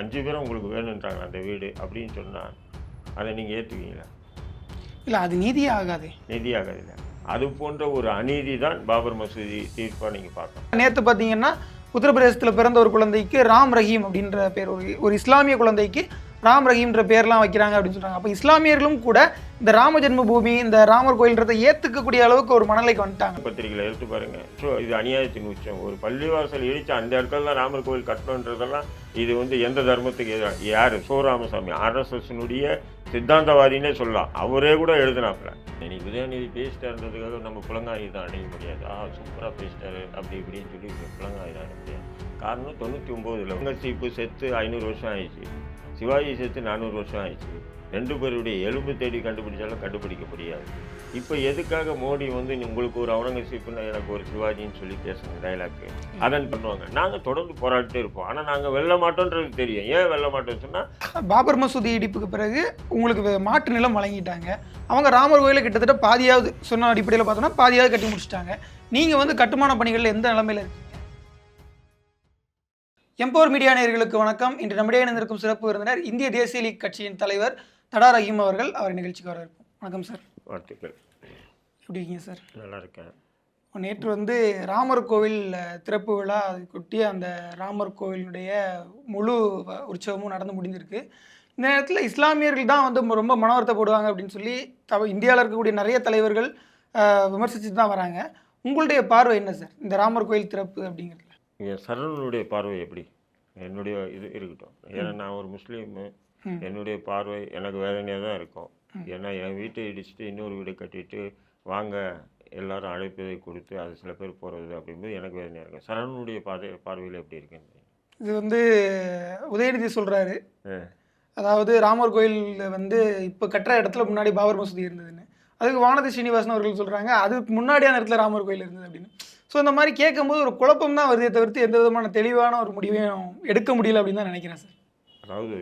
அஞ்சு பேரும் உங்களுக்கு வேணுன்றாங்க அந்த வீடு அப்படின்னு சொன்னால் அதை நீங்கள் ஏற்றுவீங்களா இல்லை அது நீதியே ஆகாதே. நிதியாகதில்லை அது போன்ற ஒரு அநீதி தான் பாபர் மசூதி தீர்ப்பாக நீங்கள் பார்க்கணும். நேற்று பார்த்தீங்கன்னா உத்தரப்பிரதேசத்தில் பிறந்த ஒரு குழந்தைக்கு ராம் ரஹீம் அப்படின்ற பேர் ஒரு ஒரு இஸ்லாமிய குழந்தைக்கு ராம் ரஹீம்ன்ற பேர்லாம் வைக்கிறாங்க அப்படின்னு சொல்கிறாங்க அப்போ இஸ்லாமியர்களும் கூட இந்த ராம ஜென்ம பூமி இந்த ராமர் கோயில்ன்றதை ஏற்றுக்கக்கூடிய அளவுக்கு ஒரு மனநிலைக்கு வந்துட்டாங்க. பத்திரிகையில் எடுத்து பாருங்க. ஸோ இது அநியாயத்தின் உச்சம். ஒரு பள்ளிவாசல் இடிச்சு அந்த இடத்துல தான் ராமர் கோவில் கட்டணுன்றதெல்லாம் இது வந்து எந்த தர்மத்துக்கு எதிராக யார்? சிவராமசாமி ஆர்எஸ்எஸ்னுடைய சித்தாந்தவாதினே சொல்லலாம். அவரே கூட எழுதினாப்புல. இன்னைக்கு உதயநிதி பேசிட்டாருன்றதுக்காக நம்ம புலங்காயி தான் அடைய முடியாது. ஆ சூப்பராக பேசிட்டாரு. அப்படி இப்படின்னு சொல்லி புலங்காயி தான் அடைய முடியாது. காரணம் தொண்ணூற்றி ஒம்போதில். உங்கள் சீப்பு செத்து ஐநூறு வருஷம் ஆயிடுச்சு. சிவாஜி செத்து நானூறு வருஷம் ஆயிடுச்சு. ரெண்டு பேருடைய எலும்பு தேடி கண்டுபிடிச்சாலும் கண்டுபிடிக்க முடியாது. இப்போ எதுக்காக மோடி வந்து உங்களுக்கு ஒரு அவுரங்கசீப்புன்னா எனக்கு ஒரு சிவாஜின்னு சொல்லி பேசுங்க டைலாக்கு அதான் பண்ணுவாங்க. நாங்கள் தொடர்ந்து போராடிட்டே இருப்போம். ஆனால் நாங்கள் வெல்ல மாட்டோன்றது தெரியும். ஏன் வெல்ல மாட்டோம்னு சொன்னால் பாபர் மசூதி இடிப்புக்கு பிறகு உங்களுக்கு மாட்டு நிலம் வழங்கிட்டாங்க. அவங்க ராமர் கோயிலை கிட்டத்தட்ட பாதியாவது சொன்ன அடிப்படையில் பார்த்தோன்னா பாதியாவது கட்டி முடிச்சிட்டாங்க. நீங்கள் வந்து கட்டுமான பணிகளில் எந்த நிலமையில இருக்கீங்க? எம்போர் மீடியா நேயர்களுக்கு வணக்கம். இன்று நம்மிடையே இணைந்திருக்கும் சிறப்பு விருந்தினர் இந்திய தேசிய லீக் கட்சியின் தலைவர் தடா ரஹீம் அவர்கள் அவர் நிகழ்ச்சிக்கு வரவேற்போம். வணக்கம் சார். வாழ்த்துக்கள். எப்படி இருக்கீங்க சார்? நல்லா இருக்கேன் நேற்று வந்து ராமர் கோவில் திறப்பு விழா அதுக்குட்டி அந்த ராமர் கோவிலுடைய முழு உற்சவமும் நடந்து முடிஞ்சிருக்கு. இந்த நேரத்தில் இஸ்லாமியர்கள் தான் வந்து ரொம்ப மன வருத்தப்படுவாங்க அப்படின்னு சொல்லி தவ இந்தியாவில் இருக்கக்கூடிய நிறைய தலைவர்கள் விமர்சிச்சுட்டு தான் வராங்க. உங்களுடைய பார்வை என்ன சார்? இந்த ராமர் கோயில் திறப்பு அப்படிங்கிறதுல? இங்கே சரவணனுடைய பார்வை எப்படி? என்னுடைய இது இருக்கட்டும். ஏன்னா நான் ஒரு முஸ்லீமு. என்னுடைய பார்வை எனக்கு வேதனையாக தான் இருக்கும் ஏன்னா என் வீட்டை இடிச்சுட்டு இன்னொரு வீடு கட்டிட்டு வாங்க எல்லாரும் அழைப்பதை கொடுத்து அது சில பேர் போகிறது அப்படிங்கும்போது எனக்கு வேதனையாக இருக்கும். சரவணனுடைய பார்வை பார்வையில் எப்படி இருக்குன்னு இது வந்து உதயநிதி சொல்கிறாரு. அதாவது ராமர் கோயில் வந்து இப்போ கட்டுற இடத்துல முன்னாடி பாபர் மசூதி இருந்ததுன்னு. அதுக்கு வானதி ஸ்ரீனிவாசன் அவர்கள் சொல்கிறாங்க அதுக்கு முன்னாடியான இடத்துல ராமர் கோயில் இருந்தது அப்படின்னு. ஸோ இந்த மாதிரி கேட்கும்போது ஒரு குழப்பம் தான் வருதே தவிர்த்து எந்த விதமான தெளிவான ஒரு முடிவையும் எடுக்க முடியல அப்படின்னு தான் நினைக்கிறேன் சார். அதாவது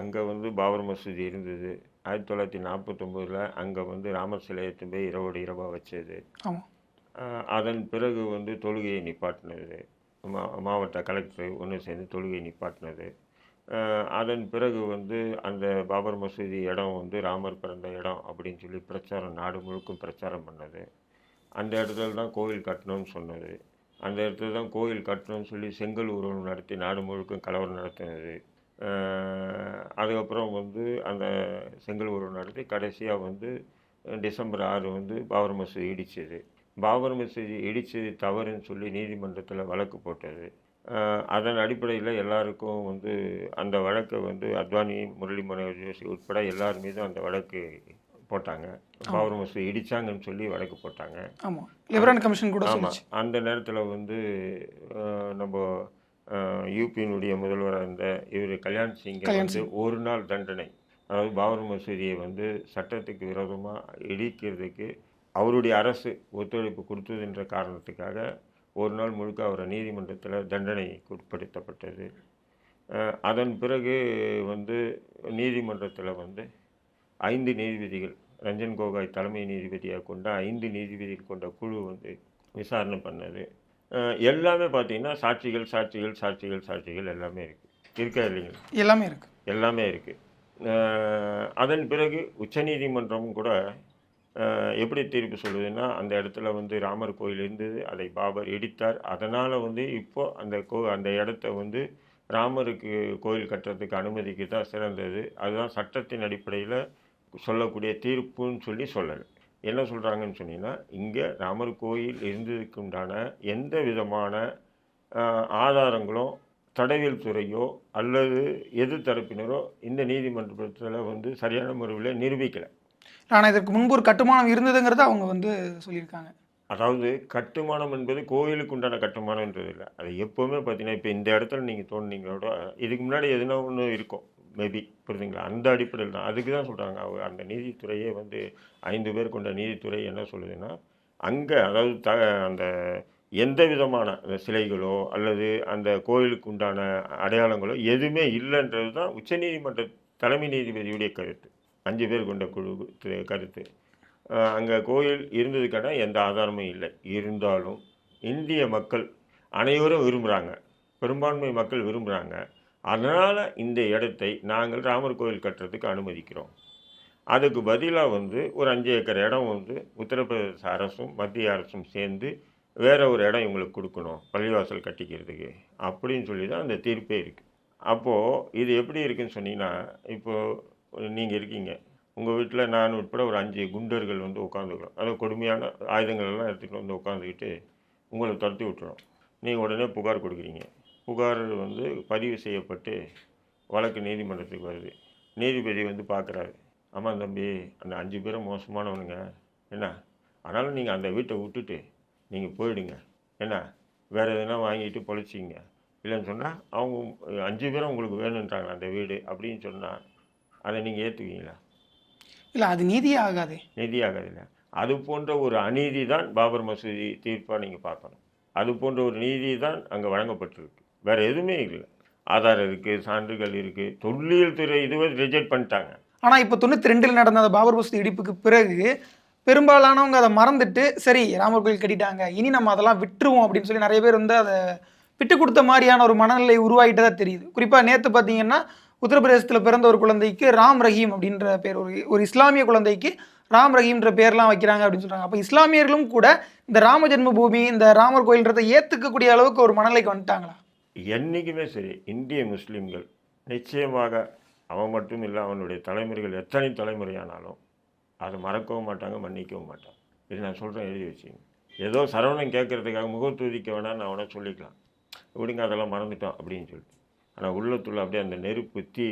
அங்கே வந்து பாபர் மசூதி இருந்தது. ஆயிரத்தி தொள்ளாயிரத்தி நாற்பத்தொம்போதில் அங்கே வந்து ராமர் சிலை எடுத்து போய் இரவோடு இரவாக வச்சது. அதன் பிறகு வந்து தொழுகையை நிப்பாட்டினது. மா மாவட்ட கலெக்டர் ஒன்று சேர்ந்து தொழுகையை நிப்பாட்டினது. அதன் பிறகு வந்து அந்த பாபர் மசூதி இடம் வந்து ராமர் பிறந்த இடம் அப்படின்னு சொல்லி பிரச்சாரம் நாடு முழுக்கும் பிரச்சாரம் பண்ணது. அந்த இடத்துல தான் கோவில் கட்டணும்னு சொன்னது. அந்த இடத்துல தான் கோவில் கட்டணும்னு சொல்லி செங்கல் ஊர்வலம் நடத்தி நாடு முழுக்கும் கலவரம் நடத்தினது. அதுக்கப்புறம் வந்து அந்த செங்கல் ஊர்வலம் நடத்தி கடைசியாக வந்து டிசம்பர் ஆறு வந்து பாபர் மசூதி இடிச்சது. பாபர் மசூதி இடிச்சது தவறுன்னு சொல்லி நீதிமன்றத்தில் வழக்கு போட்டது. அதன் அடிப்படையில் எல்லாருக்கும் வந்து அந்த வழக்கை வந்து அத்வானி முரளி மனோகர் ஜோஷி உட்பட எல்லார் மீதும் அந்த வழக்கு போட்டாங்க. பாபர் மசூதி இடிச்சாங்கன்னு சொல்லி வழக்கு போட்டாங்க. ஆமாம் லிபரன் கமிஷன் கூட ஆமாம் அந்த நேரத்தில் வந்து நம்ம யூபியினுடைய முதல்வராக இருந்த இவர் கல்யாண் சிங்கை வந்து ஒரு நாள் தண்டனை. அதாவது பாபர் மசூதியை வந்து சட்டத்துக்கு விரோதமாக இடிக்கிறதுக்கு அவருடைய அரசு ஒத்துழைப்பு கொடுத்ததுன்ற காரணத்துக்காக ஒரு நாள் முழுக்க அவரை நீதிமன்றத்தில் தண்டனை உட்படுத்தப்பட்டது. அதன் பிறகு வந்து நீதிமன்றத்தில் வந்து ஐந்து நீதிபதிகள் ரஞ்சன் கோகாய் தலைமை நீதிபதியாக கொண்ட ஐந்து நீதிபதிகள் கொண்ட குழு வந்து விசாரணை பண்ணது. எல்லாமே பார்த்தீங்கன்னா சாட்சிகள் சாட்சிகள் சாட்சிகள் சாட்சிகள் எல்லாமே இருக்குது இருக்கா இல்லைங்களா? எல்லாமே இருக்கு. எல்லாமே இருக்குது அதன் பிறகு உச்சநீதிமன்றமும் கூட எப்படி தீர்ப்பு சொல்லுதுன்னா அந்த இடத்துல வந்து ராமர் கோயில் இருந்தது அதை பாபர் இடித்தார். அதனால் வந்து இப்போ அந்த கோ அந்த இடத்த வந்து ராமருக்கு கோயில் கட்டுறதுக்கு அனுமதிக்கு தான் சிறந்தது. அதுதான் சட்டத்தின் அடிப்படையில் சொல்லக்கூடிய தீர்ப்புன்னு சொல்லி சொல்லலை. என்ன சொல்கிறாங்கன்னு சொன்னீங்கன்னா இங்கே ராமர் கோயில் இருந்ததுக்கு உண்டான எந்த விதமான ஆஹ், ஆதாரங்களும் தடவியல் துறையோ அல்லது எது தரப்பினரோ இந்த நீதிமன்றத்தில் வந்து சரியான முறையில் நிரூபிக்கலை. ஆனால் இதற்கு முன்பு ஒரு கட்டுமானம் இருந்ததுங்கிறத அவங்க வந்து சொல்லியிருக்காங்க. அதாவது கட்டுமானம் என்பது கோயிலுக்கு உண்டான கட்டுமானம்ன்றது இல்லை. அது எப்போவுமே பார்த்தீங்கன்னா இப்போ இந்த இடத்துல நீங்கள் தோணுனீங்களோட இதுக்கு முன்னாடி எதுனா ஒன்று இருக்கும். மேபி புரியுதுங்களா? அந்த அடிப்படையில் தான். அதுக்கு தான் சொல்கிறாங்க அவங்க அந்த நீதித்துறையே வந்து ஐந்து பேர் கொண்ட நீதித்துறை என்ன சொல்லுதுன்னா அங்கே அதாவது த அந்த எந்த விதமான அந்த சிலைகளோ அல்லது அந்த கோயிலுக்கு உண்டான அடையாளங்களோ எதுவுமே இல்லைன்றது தான் உச்சநீதிமன்ற தலைமை நீதிபதியுடைய கருத்து. அஞ்சு பேர் கொண்ட குழு கருத்து. அங்கே கோயில் இருந்ததுக்கான எந்த ஆதாரமும் இல்லை. இருந்தாலும் இந்திய மக்கள் அனைவரும் விரும்புகிறாங்க பெரும்பான்மை மக்கள் விரும்புகிறாங்க அதனால் இந்த இடத்தை நாங்கள் ராமர் கோயில் கட்டுறதுக்கு அனுமதிக்கிறோம். அதுக்கு பதிலாக வந்து ஒரு அஞ்சு ஏக்கர் இடம் வந்து உத்தரப்பிரதேச அரசும் மத்திய அரசும் சேர்ந்து வேறு ஒரு இடம் இவங்களுக்கு கொடுக்கணும் பள்ளிவாசல் கட்டிக்கிறதுக்கு. அப்படின்னு சொல்லி தான் அந்த தீர்ப்பே இருக்குது அப்போது இது எப்படி இருக்குன்னு சொன்னீங்கன்னா இப்போது நீங்கள் இருக்கீங்க. உங்கள் வீட்டில் நான் உட்பட ஒரு அஞ்சு குண்டர்கள் வந்து உட்காந்துக்கிறோம் அதாவது கொடுமையான ஆயுதங்கள் எல்லாம் எடுத்துகிட்டு வந்து உட்காந்துக்கிட்டு உங்களை துரத்தி விட்டுறோம். நீங்கள் உடனே புகார் கொடுக்குறீங்க. புகார் வந்து பதிவு செய்யப்பட்டு வழக்கு நீதிமன்றத்துக்கு வருது. நீதிபதி வந்து பார்க்குறாரு. ஆமாம் தம்பி அந்த அஞ்சு பேரும் மோசமானவனுங்க. என்ன? ஆனாலும் நீங்கள் அந்த வீட்டை விட்டுட்டு நீங்கள் போயிடுங்க. என்ன? வேறு எதுனா வாங்கிட்டு பொழைச்சிங்க இல்லைன்னு சொன்னால் அவங்க அஞ்சு பேரும் உங்களுக்கு வேணுன்றாங்க அந்த வீடு அப்படின்னு சொன்னால் அதை நீங்கள் ஏற்றுக்குவீங்களா இல்லை அது நீதியே ஆகாது நீதியாகாதில்ல. அது போன்ற ஒரு அநீதி தான் பாபர் மசூதி தீர்ப்பாக நீங்கள் பார்க்கணும். அது போன்ற ஒரு நீதி தான் அங்கே வழங்கப்பட்டிருக்கு. வேறு எதுவுமே இல்லை. ஆதாரம் இருக்குது சான்றுகள் இருக்குது தொல்லியல் துறை இதுவே ரிஜெக்ட் பண்ணிட்டாங்க. ஆனால் இப்போ தொண்ணூற்றி ரெண்டில் நடந்த அந்த பாபர் மசூதி இடிப்புக்கு பிறகு பெரும்பாலானவங்க அதை மறந்துட்டு சரி ராமர் கோயில் கட்டிட்டாங்க இனி நம்ம அதெல்லாம் விட்டுருவோம் அப்படின்னு சொல்லி நிறைய பேர் வந்து அதை விட்டு கொடுத்த மாதிரியான ஒரு மனநிலை உருவாகிட்டதா தெரியுது. குறிப்பாக நேற்று பார்த்தீங்கன்னா உத்தரப்பிரதேசத்தில் பிறந்த ஒரு குழந்தைக்கு ராம் ரஹீம் அப்படின்ற பேர் ஒரு ஒரு இஸ்லாமிய குழந்தைக்கு ராம் ரஹீம்ன்ற பேர்லாம் வைக்கிறாங்க அப்படின்னு சொல்கிறாங்க அப்போ இஸ்லாமியர்களும் கூட இந்த ராம ஜென்ம பூமி இந்த ராமர் கோயில்ன்றதை ஏற்றுக்கக்கூடிய அளவுக்கு ஒரு மனநிலைக்கு வந்துட்டாங்களா? என்றைக்குமே சரி இந்திய முஸ்லீம்கள் நிச்சயமாக அவன் மட்டும் இல்லை அவனுடைய தலைமுறைகள் எத்தனை தலைமுறையானாலும் அதை மறக்கவும் மாட்டாங்க மன்னிக்கவும் மாட்டாங்க. இது நான் சொல்கிறேன் எழுதி வச்சுங்க ஏதோ சரவணன் கேட்குறதுக்காக முகத்தூதிக்க வேணாம் நான் அவனை சொல்லிக்கலாம். விடுங்க அதெல்லாம் மறந்துட்டோம் அப்படின்னு சொல்லிட்டு. ஆனால் உள்ளத்துள்ள அப்படியே அந்த நெருப்பு தீ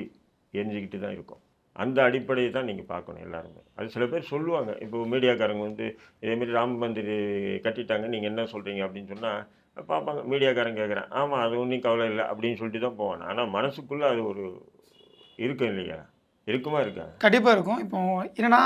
எரிஞ்சிக்கிட்டு தான் இருக்கும். அந்த அடிப்படையை தான் நீங்கள் பார்க்கணும் எல்லாருமே. அது சில பேர் சொல்லுவாங்க. இப்போ மீடியாக்காரங்க வந்து இதேமாரி ராம மந்திர் கட்டிட்டாங்க நீங்கள் என்ன சொல்கிறீங்க அப்படின்னு சொன்னால் பார்ப்பாங்க மீடியாக்காரன் கேட்குறேன் ஆமாம் அது ஒன்றும் கவலை இல்லை அப்படின்னு சொல்லிட்டு தான் போவேன். ஆனால் மனசுக்குள்ளே அது ஒரு இருக்கும் இல்லையா? இருக்குமா இருக்கா? கண்டிப்பாக இருக்கும். இப்போ என்னென்னா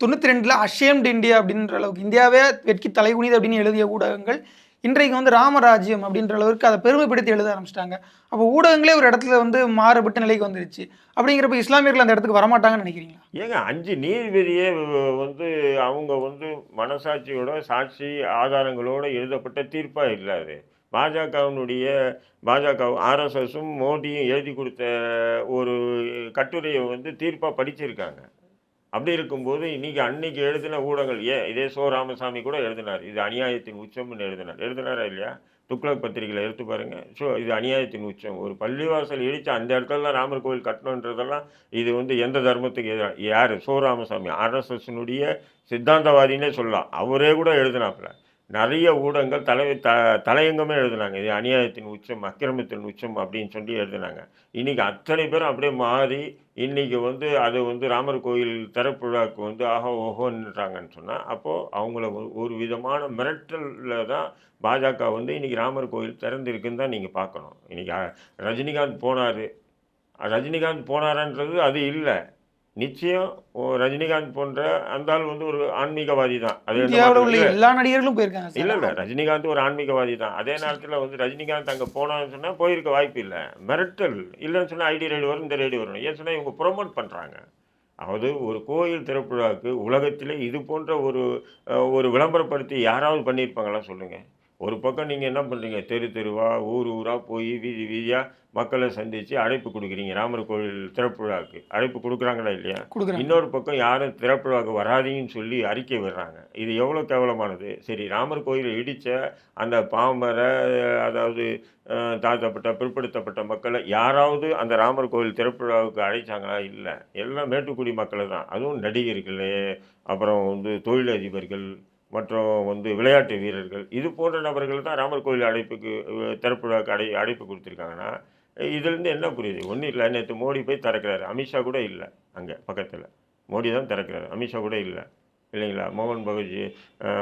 தொண்ணூற்றி ரெண்டில் அஷேம்டு இந்தியா அப்படின்ற அளவுக்கு இந்தியாவே வெட்கி தலைகுனிது அப்படின்னு எழுதிய ஊடகங்கள் இன்றைக்கு வந்து ராமராஜ்யம் அப்படின்ற அளவுக்கு அதை பெருமைப்படுத்தி எழுத ஆரம்பிச்சிட்டாங்க. அப்போ ஊடகங்களே ஒரு இடத்துல வந்து மாறுபட்ட நிலைக்கு வந்துருச்சு. அப்படிங்கிறப்ப இஸ்லாமியர்கள் அந்த இடத்துக்கு வரமாட்டாங்கன்னு நினைக்கிறீங்களா? ஏங்க அஞ்சு நீதிபதியே வந்து அவங்க வந்து மனசாட்சியோட சாட்சி ஆதாரங்களோட எழுதப்பட்ட தீர்ப்பாக இல்லை அது. பாஜகவினுடைய பாஜக ஆர்எஸ்எஸும் மோடியும் எழுதி கொடுத்த ஒரு கட்டுரையை வந்து தீர்ப்பாக படிச்சிருக்காங்க. அப்படி இருக்கும்போது இன்றைக்கி அன்னைக்கு எழுதின ஊடகங்கள் ஏன் இதே சோ ராமசாமி கூட எழுதினார். இது அநியாயத்தின் உச்சம்னு எழுதினார். எழுதினாரா இல்லையா? துக்ளக் பத்திரிகையில் எடுத்து பாருங்கள் ஸோ இது அநியாயத்தின் உச்சம். ஒரு பள்ளிவாசல் இடித்து அந்த இடத்துல தான் ராமர் கோவில் கட்டணுன்றதெல்லாம் இது வந்து எந்த தர்மத்துக்கு எதிராக யார்? சோ ராமசாமி. ஆர்எஸ்எஸ்னுடைய சித்தாந்தவாதினே சொல்லலாம். அவரே கூட எழுதினாப்புல. நிறைய ஊடகங்கள் தலை த தலையங்கமே எழுதுனாங்க. இது அநியாயத்தின் உச்சம் அக்கிரமத்தின் உச்சம் அப்படின்னு சொல்லி எழுதுனாங்க. இன்றைக்கி அத்தனை பேரும் அப்படியே மாறி இன்னைக்கு வந்து அது வந்து ராமர் கோயில் திறப்புழாவுக்கு வந்து ஆஹா ஓஹோன்றாங்கன்னு சொன்னால் அப்போது அவங்கள ஒரு- விதமான மிரட்டலில் தான் பாஜக வந்து இன்றைக்கி ராமர் கோயில் திறந்திருக்குன்னு தான் நீங்கள் பார்க்கணும். இன்றைக்கி ரஜினிகாந்த் போனார். ரஜினிகாந்த் போனாரான்றது அது இல்லை. நிச்சயம் ரஜினிகாந்த் போன்ற அந்த ஆள் வந்து ஒரு ஆன்மீகவாதி தான். அது. எல்லா நடிகர்களும் போயிருக்காங்க இல்ல இல்ல ரஜினிகாந்த் ஒரு ஆன்மீகவாதி தான். அதே நேரத்துல வந்து ரஜினிகாந்த் அங்க போனான்னு சொன்னா போயிருக்க வாய்ப்பு இல்ல. மிரட்டல் இல்லைன்னு சொன்னா ஐடி ரைடு வரும் இந்த ரைடு வரும். ஏன் சொன்னா இவங்க ப்ரொமோட் பண்றாங்க. அதாவது ஒரு கோயில் திறப்புழாக்கு உலகத்திலே இது போன்ற ஒரு ஒரு விளம்பரப்படுத்தி யாராவது பண்ணியிருப்பாங்களா சொல்லுங்க. ஒரு பக்கம் நீங்க என்ன பண்றீங்க? தெரு தெருவா ஊர் ஊரா போய் வீதி வீதியா மக்களை சந்திச்சு அழைப்பு கொடுக்குறீங்க. ராமர் கோயில் திறப்புழாக்கு. அழைப்பு கொடுக்குறாங்களா இல்லையா? இன்னொரு பக்கம் யாரும் திறப்புழாக்கு வராதீங்கன்னு சொல்லி அறிக்கை விடுறாங்க. இது எவ்வளோ கேவலமானது? சரி ராமர் கோயிலை இடித்த அந்த பாமர அதாவது தாழ்த்தப்பட்ட பிற்படுத்தப்பட்ட மக்களை யாராவது அந்த ராமர் கோயில் திறப்புழாவுக்கு அழைச்சாங்களா? இல்லை. எல்லாம் மேட்டுக்குடி மக்களை தான். அதுவும் நடிகர்கள் அப்புறம் வந்து தொழிலதிபர்கள் மற்றும் வந்து விளையாட்டு வீரர்கள். இது போன்ற நபர்கள் தான் ராமர் கோயில் அழைப்புக்கு அஹ், திறப்புழாவுக்கு அடை அழைப்பு கொடுத்துருக்காங்கன்னா இதுலேருந்து என்ன புரியுது? ஒன்றும் இல்லை. நேற்று மோடி போய் திறக்கிறாரு. அமித்ஷா கூட இல்லை அங்கே பக்கத்தில். மோடி தான் திறக்கிறாரு. அமித்ஷா கூட இல்லை. இல்லைங்களா? மோகன் பகவத்ஜி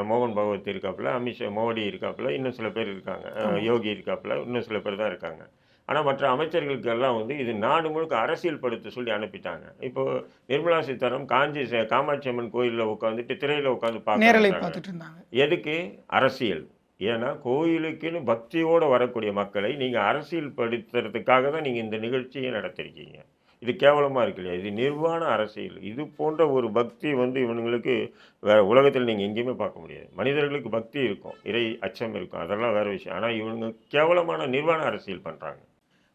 மோகன் பகவத் இருக்காப்புல அமித்ஷா மோடி இருக்காப்புல இன்னும் சில பேர் இருக்காங்க. யோகி இருக்காப்புல இன்னும் சில பேர் தான் இருக்காங்க. ஆனால் மற்ற அமைச்சர்களுக்கெல்லாம் வந்து இது நாடு முழுக்க அரசியல் படுத்த சொல்லி அனுப்பிட்டாங்க. இப்போ நிர்மலா சீதாராமன் காஞ்சி சே- காமாட்சி அம்மன் கோயிலில் உட்காந்துட்டு திரையில் உட்காந்து பார்த்துட்டு இருந்தாங்க. எதுக்கு? அரசியல். ஏன்னா கோயிலுக்குன்னு பக்தியோடு வரக்கூடிய மக்களை நீங்கள் அரசியல் படுத்துறதுக்காக தான் நீங்கள் இந்த நிகழ்ச்சியை நடத்திருக்கீங்க. இது கேவலமாக இருக்கு இல்லையா? இது நிர்வாண அரசியல். இது போன்ற ஒரு பக்தி வந்து இவனுங்களுக்கு வேற உலகத்தில் நீங்கள் எங்கேயுமே பார்க்க முடியாது. மனிதர்களுக்கு பக்தி இருக்கும். இறை அச்சம் இருக்கும். அதெல்லாம் வேற விஷயம். ஆனால் இவனுங்க கேவலமான நிர்வாண அரசியல் பண்ணுறாங்க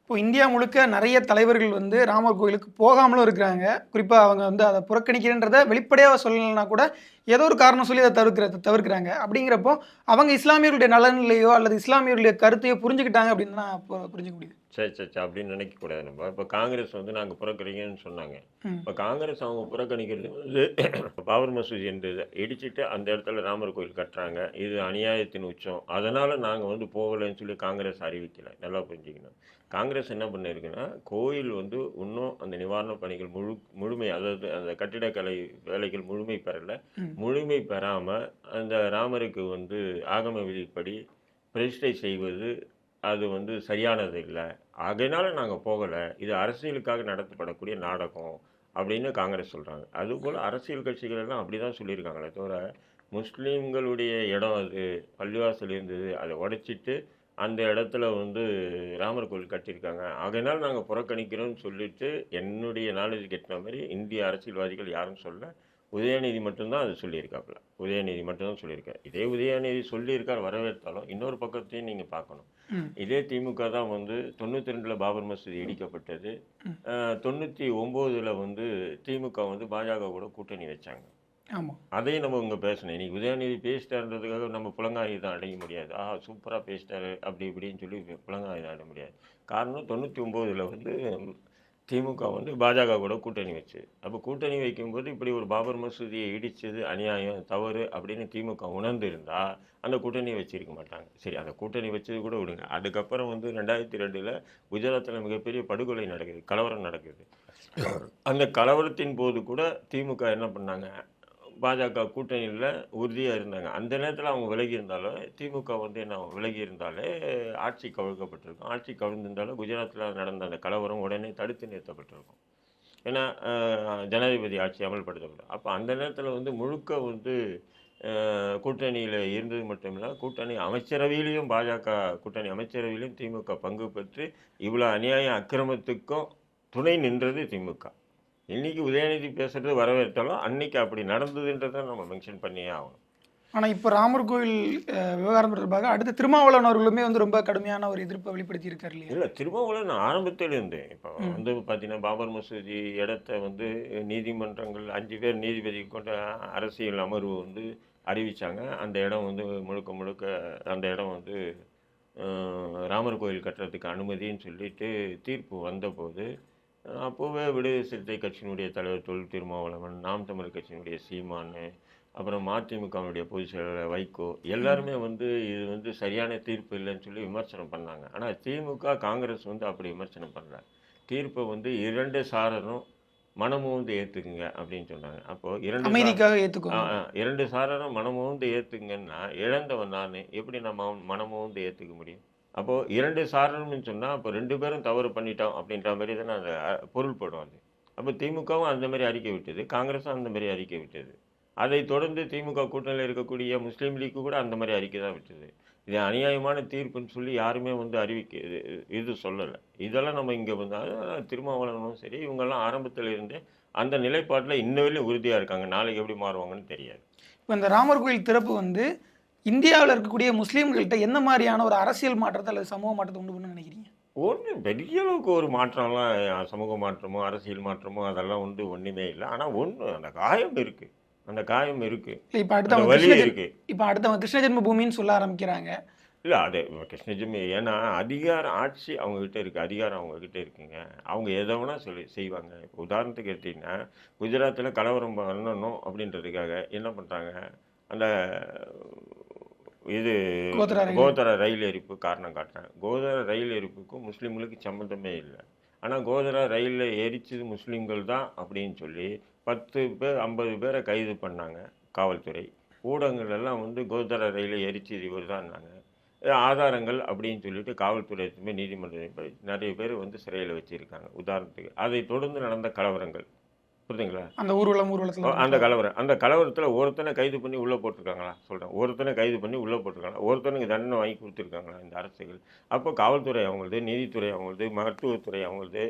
இப்போ இந்தியா முழுக்க நிறைய தலைவர்கள் வந்து ராமர் கோயிலுக்கு போகாமலும் இருக்கிறாங்க. குறிப்பாக அவங்க வந்து அதை புறக்கணிக்கிறேன்றதை வெளிப்படையாக சொல்லலைன்னா கூட ஏதோ ஒரு காரணம் சொல்லி அதை தவிர்க்கிற தவிர்க்கிறாங்க. அப்படிங்கிறப்போ அவங்க இஸ்லாமியர்களுடைய நலனிலையோ அல்லது இஸ்லாமியர்களுடைய கருத்தையோ புரிஞ்சுக்கிட்டாங்க அப்படின்னு தான் புரிஞ்சுக்க முடியுது. சரி சரி அப்படின்னு நினைக்கக்கூடாது நம்ம. இப்போ காங்கிரஸ் வந்து நாங்கள் புறக்கணிங்கன்னு சொன்னாங்க. இப்போ காங்கிரஸ் அவங்க புறக்கணிக்கிறது வந்து பாபர் மசூதி இருந்தது இடிச்சிட்டு அந்த இடத்துல ராமர் கோயில் கட்டுறாங்க. இது அநியாயத்தின் உச்சம். அதனால் நாங்கள் வந்து போகலைன்னு சொல்லி காங்கிரஸ் அறிவிக்கலை. நல்லா புரிஞ்சுக்கணும். காங்கிரஸ் என்ன பண்ணியிருக்குன்னா கோயில் வந்து இன்னும் அந்த நிவாரணப் பணிகள் முழு முழுமை அதாவது அந்த கட்டிடக்கலை வேலைகள் முழுமை பெறலை. முழுமை பெறாமல் அந்த ராமருக்கு வந்து ஆகம விதிப்படி பிரதிஷ்டை செய்வது அது வந்து சரியானது இல்லை. ஆகையினால நாங்கள் போகலை. இது அரசியலுக்காக நடத்தப்படக்கூடிய நாடகம் அப்படின்னு காங்கிரஸ் சொல்கிறாங்க அதுபோல் அரசியல் கட்சிகள் எல்லாம் அப்படி தான் சொல்லியிருக்காங்களே தவிர முஸ்லீம்களுடைய இடம் அது. பள்ளிவாசல் இருந்தது. அதை உடைச்சிட்டு அந்த இடத்துல வந்து ராமர் கோவில் கட்டியிருக்காங்க. ஆகையினால் நாங்கள் புறக்கணிக்கிறோம்னு சொல்லிட்டு என்னுடைய நாலேஜ் கெட்டின மாதிரி இந்திய அரசியல்வாதிகள் யாரும் சொல்ல உதயநிதி மட்டும்தான் அது சொல்லியிருக்காப்புல. உதயநிதி மட்டும்தான் சொல்லியிருக்காரு. இதே உதயநிதி சொல்லியிருக்கார் வரவேற்றாலும் இன்னொரு பக்கத்தையும் நீங்கள் பார்க்கணும். இதே திமுக தான் வந்து தொண்ணூற்றி ரெண்டில் பாபர் மசூதி இடிக்கப்பட்டது. தொண்ணூற்றி ஒம்போதில் வந்து திமுக வந்து பாஜக கூட கூட்டணி வச்சாங்க. ஆமாம் அதையும் நம்ம இங்கே பேசணும். இன்னைக்கு உதயநிதி பேசிட்டாருன்றதுக்காக நம்ம புலங்காயுதம் அடைய முடியாது. ஆ சூப்பராக பேசிட்டாரு அப்படி இப்படின்னு சொல்லி புலங்காயுதம் அடைய முடியாது. காரணம் தொண்ணூற்றி ஒம்போதில் வந்து திமுக வந்து பாஜக கூட கூட்டணி வச்சு. அப்போ கூட்டணி வைக்கும்போது இப்படி ஒரு பாபர் மசூதியை இடித்தது அநியாயம் தவறு அப்படின்னு திமுக உணர்ந்து இருந்தால் அந்த கூட்டணியை வச்சிருக்க மாட்டாங்க. சரி அந்த கூட்டணி வச்சது கூட விடுங்க. அதுக்கப்புறம் வந்து ரெண்டாயிரத்தி ரெண்டில் குஜராத்தில் மிகப்பெரிய படுகொலை நடக்குது கலவரம் நடக்குது. அந்த கலவரத்தின் போது கூட திமுக என்ன பண்ணாங்க? பாஜக கூட்டணியில் உறுதியாக இருந்தாங்க. அந்த நேரத்தில் அவங்க விலகி இருந்தாலும் திமுக வந்து என்ன விலகி இருந்தாலே ஆட்சி கவிழ்க்கப்பட்டிருக்கும். ஆட்சி கவிழ்ந்திருந்தாலும் குஜராத்தில் நடந்த அந்த கலவரம் உடனே தடுத்து நிறுத்தப்பட்டிருக்கும். ஏன்னா ஜனாதிபதி ஆட்சி அமல்படுத்தப்படும் அப்போ அந்த நேரத்தில் வந்து முழுக்க வந்து கூட்டணியில் இருந்தது மட்டும் இல்லை கூட்டணி அமைச்சரவையிலையும் பாஜக கூட்டணி அமைச்சரவையிலையும் திமுக பங்கு பெற்று இவ்வளோ அநியாய அக்கிரமத்துக்கும் துணை நின்றது திமுக. இன்னைக்கு உதயநிதி பேசுறது வரவேற்றாலும் அன்னைக்கு அப்படி நடந்ததுன்றதை நம்ம மென்ஷன் பண்ணியே ஆகணும். ஆனால் இப்போ ராமர் கோயில் விவகாரம் தொடர்பாக அடுத்து திருமாவளவன் அவர்களுமே வந்து ரொம்ப கடுமையான ஒரு எதிர்ப்பை வெளிப்படுத்தி இருக்காரு இல்லையா? இல்லை திருமாவளவன் நான் ஆரம்பத்தில் இருந்தேன். இப்போ வந்து பார்த்தீங்கன்னா பாபர் மசூதி இடத்த வந்து நீதிமன்றங்கள் அஞ்சு பேர் நீதிபதி கொண்ட அரசியல் அமர்வு வந்து அறிவிச்சாங்க. அந்த இடம் வந்து முழுக்க முழுக்க அந்த இடம் வந்து ராமர் கோயில் கட்டுறதுக்கு அனுமதின்னு சொல்லிட்டு தீர்ப்பு வந்தபோது அப்போவே விடுதலை சிறுத்தை கட்சியினுடைய தலைவர் தொல் திருமாவளவன் நாம் தமிழ் கட்சியினுடைய சீமானு அப்புறம் மதிமுகவுடைய பொதுச் செயலாளர் வைகோ எல்லாருமே வந்து இது வந்து சரியான தீர்ப்பு இல்லைன்னு சொல்லி விமர்சனம் பண்ணாங்க. ஆனால் திமுக காங்கிரஸ் வந்து அப்படி விமர்சனம் பண்ணல தீர்ப்பை வந்து இரண்டு சாரரும் மனமும் வந்து ஏற்றுக்குங்க அப்படின்னு சொன்னாங்க. அப்போது இரண்டு அமைதிக்காக ஏற்றுக்கோங்க இரண்டு சாரரும் மனமுந்து ஏற்றுங்கன்னா இழந்தவன் நான். எப்படி நம்ம மனமுந்து ஏற்றுக்க முடியும்? அப்போது இரண்டு சாரணம்னு சொன்னால் அப்போ ரெண்டு பேரும் தவறு பண்ணிட்டோம் அப்படின்ற மாதிரி தானே அந்த பொருள்படும் அது அப்போ திமுகவும் அந்த மாதிரி அறிக்கை விட்டது காங்கிரஸும் அந்த மாதிரி அறிக்கை விட்டது. அதை தொடர்ந்து திமுக கூட்டணியில் இருக்கக்கூடிய முஸ்லீம் லீக்கு கூட அந்த மாதிரி அறிக்கை தான் விட்டது. இது அநியாயமான தீர்ப்புன்னு சொல்லி யாருமே வந்து அறிவிக்க இது இது சொல்லலை. இதெல்லாம் நம்ம இங்கே வந்தால் திருமாவளவனும் சரி இவங்கெல்லாம் ஆரம்பத்தில் இருந்தே அந்த நிலைப்பாட்டில் இன்னவரையும் உறுதியாக இருக்காங்க. நாளைக்கு எப்படி மாறுவாங்கன்னு தெரியாது. இப்போ இந்த ராமர் கோயில் திறப்பு வந்து இந்தியாவில் இருக்கக்கூடிய முஸ்லீம்கள்கிட்ட என்ன மாதிரியான ஒரு அரசியல் மாற்றத்தை அல்லது சமூக மாற்றத்தை உண்டு பண்ணு நினைக்கிறீங்க? ஒன்றும் பெரிய அளவுக்கு ஒரு மாற்றம்லாம் சமூக மாற்றமோ அரசியல் மாற்றமோ அதெல்லாம் வந்து ஒன்றுமே இல்லை. ஆனால் ஒன்று அந்த காயம் இருக்குது அந்த காயம் இருக்குது இப்போ அடுத்து அந்த அவங்க வலி கிருஷ்ண ஜென்- இருக்குது இப்போ அடுத்து அவங்க கிருஷ்ண ஜென்ம பூமின்னு சொல்ல ஆரம்பிக்கிறாங்க. இல்லை அது கிருஷ்ணஜிமி ஏன்னா அதிகாரம் ஆட்சி அவங்கக்கிட்ட இருக்குது அதிகாரம் அவங்கக்கிட்ட இருக்குங்க. அவங்க எதை வேணால் சொல்லி செய்வாங்க. இப்போ உதாரணத்துக்கு எடுத்தீங்கன்னா குஜராத்தில் கலவரம் பண்ணணும் அப்படின்றதுக்காக என்ன பண்ணுறாங்க அந்த இது கோத்ரா ரயில். எரிப்பு காரணம் காட்டுறாங்க. கோதர ரயில் எரிப்புக்கும் முஸ்லீம்களுக்கு சம்மந்தமே இல்லை. ஆனால் கோதரா ரயிலில் எரிச்சது முஸ்லீம்கள் தான் அப்படின்னு சொல்லி பத்து பேர் ஐம்பது பேரை கைது பண்ணாங்க காவல்துறை. ஊடகங்கள் எல்லாம் வந்து கோதரா ரயிலை எரிச்சது இவர் தான் ஆதாரங்கள் அப்படின்னு சொல்லிட்டு காவல்துறை நீதிமன்றம் நிறைய பேர் வந்து சிறையில் வச்சிருக்காங்க. உதாரணத்துக்கு அதை தொடர்ந்து நடந்த கலவரங்கள். புரியுதுங்களா? அந்த ஊர்வலம் ஊர்வலத்தில் அந்த கலவரம். அந்த கலவரத்தில் ஒருத்தனை கைது பண்ணி உள்ளே போட்டிருக்காங்களா? சொல்கிறேன் ஒருத்தனை கைது பண்ணி உள்ளே போட்டிருக்காங்களா? ஒருத்தனுக்கு தண்டனை வாங்கி கொடுத்துருக்காங்களா இந்த அரசுகள்? அப்போ காவல்துறை அவங்களது நீதித்துறை அவங்களது மருத்துவத்துறை அவங்களது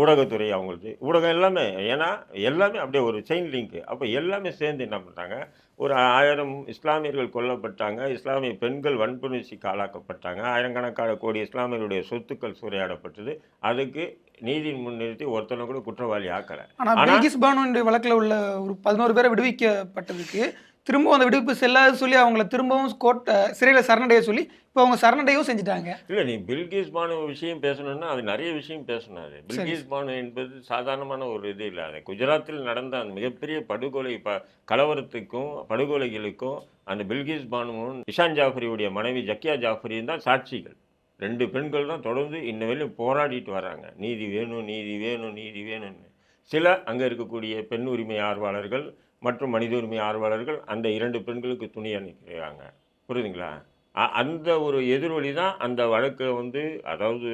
ஊடகத்துறை அவங்களுக்கு ஊடகம் எல்லாமே ஏன்னா எல்லாமே அப்படியே ஒரு செயின் லிங்க் அப்போ எல்லாமே சேர்ந்து என்ன பண்ணுறாங்க ஒரு ஆயிரம் இஸ்லாமியர்கள் கொல்லப்பட்டாங்க. இஸ்லாமிய பெண்கள் வன்புணர்ச்சிக்கு ஆளாக்கப்பட்டாங்க. ஆயிரக்கணக்கான கோடி இஸ்லாமியருடைய சொத்துக்கள் சூறையாடப்பட்டது. அதுக்கு நீதி முன்னிறுத்தி ஒருத்தனை கூட குற்றவாளி ஆக்கலை. ஆனா ஆனா- பில்கிஸ் பானுடைய வழக்குல உள்ள ஒரு பதினோரு பேரை விடுவிக்கப்பட்டதுக்கு திரும்பவும் அந்த விடுவிப்பு செல்லாது சொல்லி அவங்கள திரும்பவும் கோர்ட் சிறையில் சரணடைய சொல்லி இப்போ அவங்க சரணடையும் செஞ்சுட்டாங்க. இல்லை நீ பில்கிஸ் பானு விஷயம் பேசணும்னா அது நிறைய விஷயம் பேசணும் அது பில்கிஸ் பானு என்பது சாதாரணமான ஒரு இது இல்லை. அது குஜராத்தில் நடந்த அந்த மிகப்பெரிய படுகொலை ப கலவரத்துக்கும் படுகொலைகளுக்கும் அந்த பில்கிஸ் பானுவும் இஷான் ஜாஃபரியுடைய மனைவி ஜக்கியா ஜாஃபரியும் தான் சாட்சிகள். ரெண்டு பெண்கள் தான் தொடர்ந்து இன்ன வரையும் போராடிட்டு வராங்க நீதி வேணும் நீதி வேணும் நீதி வேணும்னு. சில அங்கே இருக்கக்கூடிய பெண் உரிமை ஆர்வலர்கள் மற்றும் மனித உரிமை ஆர்வலர்கள் அந்த இரண்டு பெண்களுக்கு துணி அணிக்கிறாங்க. புரியுதுங்களா? அந்த ஒரு எதிரொலி தான் அந்த வழக்கை வந்து அதாவது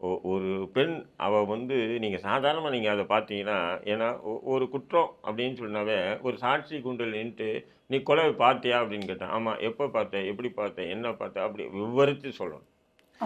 ஒ- ஒரு பெண் அவள் வந்து நீங்கள் சாதாரணமாக நீங்கள் அதை பார்த்தீங்கன்னா ஏன்னா ஒ- ஒரு குற்றம் அப்படின்னு சொன்னாவே ஒரு சாட்சி குண்டல் நின்றுட்டு நீ கொலை பார்த்தியா? அப்படின்னு கேட்டேன் ஆமாம் எப்போ பார்த்த? எப்படி பார்த்த? என்ன பார்த்தேன் அப்படி விவரித்து சொல்லணும்.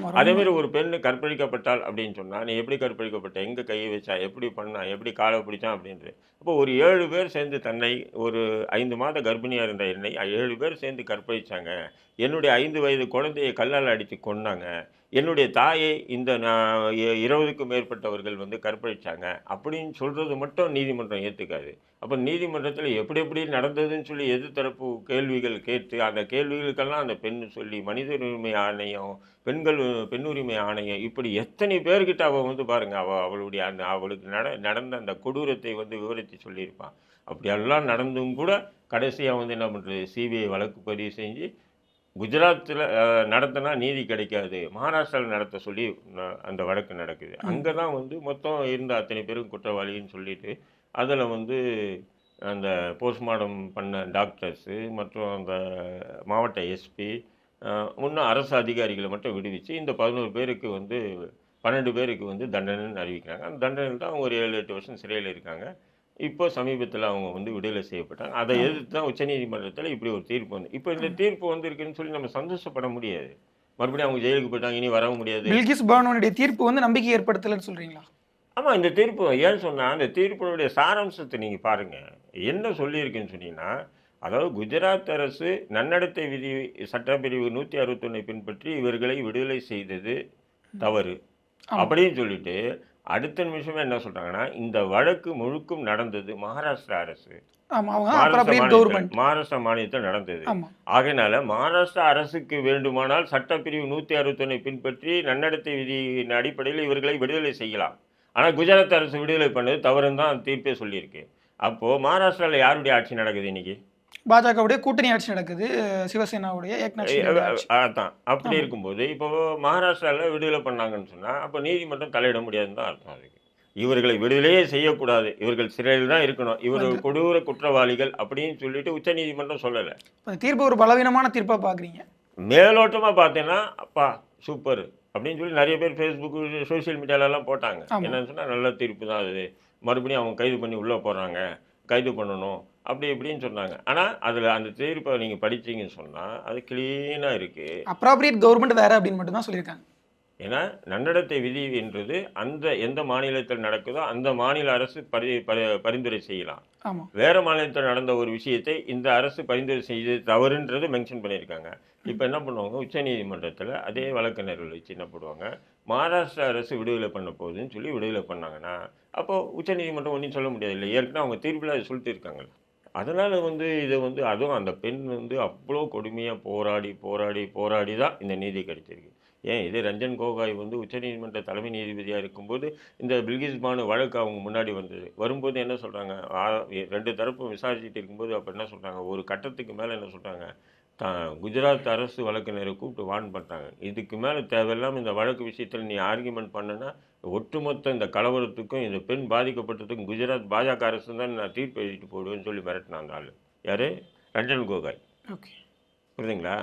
அதே மாதிரி ஒரு பெண் கற்பழிக்கப்பட்டாள் அப்படின்னு சொன்னா நீ எப்படி கற்பழிக்கப்பட்ட? எங்க கையை வச்சா? எப்படி பண்ணா? எப்படி காலை பிடிச்சான்? அப்படின்ட்டு. அப்போ ஒரு ஏழு பேர் சேர்ந்து தன்னை ஒரு ஐந்து மாத கர்ப்பிணியா இருந்த என்னை ஏழு பேர் சேர்ந்து கற்பழிச்சாங்க. என்னுடைய ஐந்து வயது குழந்தையை கல்லால் அடித்து கொன்னாங்க. என்னுடைய தாயை இந்த நான் இருபதுக்கும் மேற்பட்டவர்கள் வந்து கற்பழிச்சாங்க. அப்படின்னு சொல்கிறது மட்டும் நீதிமன்றம் ஏற்றுக்காது அப்போ நீதிமன்றத்தில் எப்படி எப்படி நடந்ததுன்னு சொல்லி எதிர்த்தரப்பு கேள்விகள் கேட்டு அந்த கேள்விகளுக்கெல்லாம் அந்த பெண் சொல்லி மனித உரிமை ஆணையம் பெண்கள் பெண் உரிமை ஆணையம் இப்படி எத்தனை பேர்கிட்ட அவள் வந்து பாருங்க அவள் அவளுடைய அந்த அவளுக்கு நட நடந்த அந்த கொடூரத்தை வந்து விவரித்து சொல்லியிருப்பான் அப்படியெல்லாம் நடந்தும் கூட கடைசியாக வந்து என்ன பண்ணுறது சிபிஐ வழக்கு பதிவு செஞ்சு குஜராத்தில் நடத்தினா நீதி கிடைக்காது. மகாராஷ்டிராவில் நடத்த சொல்லி அந்த வழக்கு நடக்குது. அங்கே தான் வந்து மொத்தம் இருந்த அத்தனை பேரும் குற்றவாளின்னு சொல்லிட்டு அதில் வந்து அந்த போஸ்ட்மார்ட்டம் பண்ண டாக்டர்ஸு மற்றும் அந்த மாவட்ட எஸ்பி இன்னும் அரசு அதிகாரிகளை மட்டும் விடுவிச்சு இந்த பதினோரு பேருக்கு வந்து பன்னெண்டு பேருக்கு வந்து தண்டனைன்னு அறிவிக்கிறாங்க. அந்த தண்டனையில் தான் அவங்க ஒரு ஏழு எட்டு வருஷம் சிறையில் இருக்காங்க. இப்போ சமீபத்தில் அவங்க வந்து விடுதலை செய்யப்பட்டாங்க. அதை எதிர்த்து தான் உச்சநீதிமன்றத்தில் இப்படி ஒரு தீர்ப்பு வந்து இப்போ இந்த தீர்ப்பு வந்திருக்குன்னு சொல்லி நம்ம சந்தோஷப்பட முடியாது. மறுபடியும் அவங்க ஜெயிலுக்கு போயிட்டாங்க இனி வரவும் முடியாது. பில்கிஸ் பானுடைய தீர்ப்பு வந்து நம்பிக்கை ஏற்படுத்தலைன்னு சொல்றீங்களா? ஆமாம் இந்த தீர்ப்பு ஏன் சொன்னால் அந்த தீர்ப்பினுடைய சாராம்சத்தை நீங்கள் பாருங்கள் என்ன சொல்லியிருக்குன்னு சொன்னீங்கன்னா அதாவது குஜராத் அரசு நன்னடத்தை விதி சட்டப்பிரிவு நூற்றி அறுபத்தொன்னை பின்பற்றி இவர்களை விடுதலை செய்தது தவறு. அப்படின்னு சொல்லிட்டு அடுத்த நிமிஷமே என்ன சொல்றாங்கன்னா இந்த வழக்கு முழுக்கும் நடந்தது மகாராஷ்டிரா அரசு. மகாராஷ்டிரா மாநிலத்தில் நடந்தது. ஆகையினால மகாராஷ்டிரா அரசுக்கு வேண்டுமானால் சட்டப்பிரிவு நூற்றி அறுபத்தொன்னை பின்பற்றி நன்னடத்தை விதியின் அடிப்படையில் இவர்களை விடுதலை செய்யலாம். ஆனால் குஜராத் அரசு விடுதலை பண்ணது தவறுன்னு தான் தீர்ப்பே சொல்லியிருக்கு. அப்போது மகாராஷ்டிராவில் யாருடைய ஆட்சி நடக்குது இன்னைக்கு? பாஜகவுடைய கூட்டணி ஆட்சி நடக்குது சிவசேனாவுடைய அதான். அப்படி இருக்கும்போது இப்போ மகாராஷ்டிராவில் விடுதலை பண்ணாங்கன்னு சொன்னால் அப்போ நீதிமன்றம் தலையிட முடியாதுன்னு தான் அர்த்தம் அதுக்கு. இவர்களை விடுதலையே செய்யக்கூடாது. இவர்கள் சிறையில் தான் இருக்கணும். இவர்கள் கொடூர குற்றவாளிகள் அப்படின்னு சொல்லிட்டு உச்சநீதிமன்றம் சொல்லலை. அந்த தீர்ப்பு ஒரு பலவீனமான தீர்ப்பா பாக்குறீங்க. மேலோட்டமாக பார்த்தீங்கன்னா அப்பா சூப்பர் அப்படின்னு சொல்லி நிறைய பேர் ஃபேஸ்புக்கு சோஷியல் மீடியாலலாம் போட்டாங்க. என்னன்னு சொன்னால் நல்ல தீர்ப்பு தான் அது. மறுபடியும் அவங்க கைது பண்ணி உள்ளே போகிறாங்க கைது பண்ணணும். அப்படி இப்படின்னு சொன்னாங்க. ஆனால் அதில் அந்த தீர்ப்பை நீங்கள் படிச்சீங்கன்னு சொன்னால் அது க்ளீனாக இருக்குது அப்ராப்ரியேட் கவர்மெண்ட் வேற அப்படின்னு மட்டும் தான் சொல்லியிருக்காங்க. ஏன்னா நன்னடத்தை விதி என்றது அந்த எந்த மாநிலத்தில் நடக்குதோ அந்த மாநில அரசு பரி பரி- பரிந்துரை செய்யலாம். வேற மாநிலத்தில் நடந்த ஒரு விஷயத்தை இந்த அரசு பரிந்துரை செய்தது தவறுன்றது மென்ஷன் பண்ணியிருக்காங்க. இப்போ என்ன பண்ணுவாங்க? உச்சநீதிமன்றத்தில் அதே வழக்கறிஞர்கள் வச்சு என்ன பண்ணுவாங்க மகாராஷ்டிரா அரசு விடுதலை பண்ண போகுதுன்னு சொல்லி விடுதலை பண்ணாங்கன்னா அப்போது உச்சநீதிமன்றம் ஒன்றும் சொல்ல முடியாது இல்லை ஏற்கனவே அவங்க தீர்ப்பில் அதை சொல்லிட்டு இருக்காங்கல்ல. அதனால் வந்து இதை வந்து அதுவும் அந்த பெண் வந்து அவ்வளோ கொடுமையாக போராடி போராடி போராடி தான் இந்த நீதி கிடைச்சிருக்கு. ஏன்? இதே ரஞ்சன் கோகாய் வந்து உச்சநீதிமன்ற தலைமை நீதிபதியாக இருக்கும்போது இந்த பில்கிஸ் பானு வழக்கு அவங்க முன்னாடி வந்தது. வரும்போது என்ன சொல்கிறாங்க ரெண்டு தரப்பும் விசாரிச்சுட்டு இருக்கும்போது அப்போ என்ன சொல்கிறாங்க ஒரு கட்டத்துக்கு மேலே என்ன சொல்கிறாங்க தான் குஜராத் அரசு வழக்கினரை கூப்பிட்டு வார்ன் பண்ணுறாங்க இதுக்கு மேலே தேவையில்லாமல் இந்த வழக்கு விஷயத்தில் நீ ஆர்கியூமெண்ட் பண்ணனா ஒட்டுமொத்த இந்த கலவரத்துக்கும் இந்த பெண் பாதிக்கப்பட்டதுக்கும் குஜராத் பாஜக அரசு தான் நான் தீர்ப்பு எழுதிட்டு போடுவேன்னு சொல்லி மிரட்டினான் அந்த ஆள். யார்? ரஞ்சன் கோகாய். ஓகே. புரியுதுங்களா?